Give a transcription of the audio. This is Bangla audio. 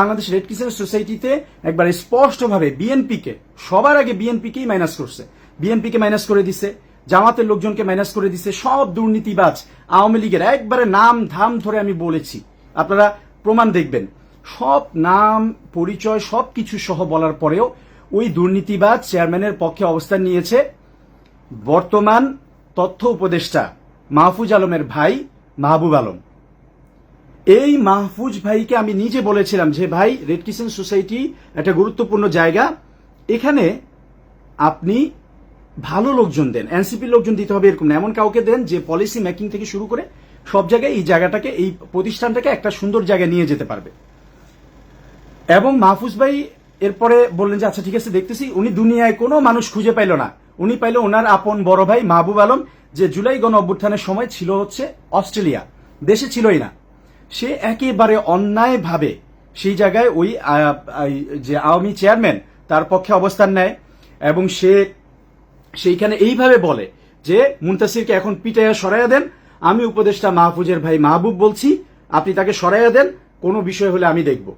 বাংলাদেশ রেড ক্রিসেন্ট সোসাইটিতে একবার স্পষ্টভাবে বিএনপিকে সবার আগে বিএনপিকেই মাইনাস করছে। বিএনপিকে মাইনাস করে দিছে, জামাতের লোকজনকে মাইনাস করে দিছে, সব দুর্নীতিবাজ আওয়ামী লীগের একবারে নাম ধাম ধরে আমি বলেছি। আপনারা প্রমাণ দেখবেন। সব নাম, পরিচয়, সব কিছু সহ বলার পরেও ওই দুর্নীতিবাজ চেয়ারম্যানের পক্ষে অবস্থান নিয়েছে বর্তমান তথ্য উপদেষ্টা মাহফুজ আলমের ভাই মাহবুব আলম। এই মাহফুজ ভাইকে আমি নিজে বলেছিলাম যে, ভাই রেড কিচেন সোসাইটি একটা গুরুত্বপূর্ণ জায়গা। এখানে আপনি ভালো লোকজন দেন। এনসিপি লোকজন দিতে হবে এরকম না। এমন কাউকে দেন যে পলিসি মেকিং থেকে শুরু করে সব জায়গায় এই জায়গাটাকে, এই প্রতিষ্ঠানটাকে একটা সুন্দর জায়গায় নিয়ে যেতে পারবে। এবং মাহফুজ ভাই এরপরে বললেন যে আচ্ছা ঠিক আছে, দেখতেছি। উনি দুনিয়ায় কোনো মানুষ খুঁজে পাইল না। উনি পাইল ওনার আপন বড় ভাই মাহবুব আলম, যে জুলাই গণ অভ্যুত্থানের সময় ছিল হচ্ছে অস্ট্রেলিয়া। দেশে ছিলই না। সে একেবারে অন্যায়ভাবে সেই জায়গায় ওই যে আওয়ামী চেয়ারম্যান তার পক্ষে অবস্থান নেয় এবং সে সেইখানে এইভাবে বলে যে, মুন্তাসিরকে এখন পিটাইয়া সরাইয়া দেন, আমি উপদেষ্টা মাহফুজের ভাই মাহবুব বলছি, আপনি তাকে সরাইয়া দেন, কোনো বিষয় হলে আমি দেখব।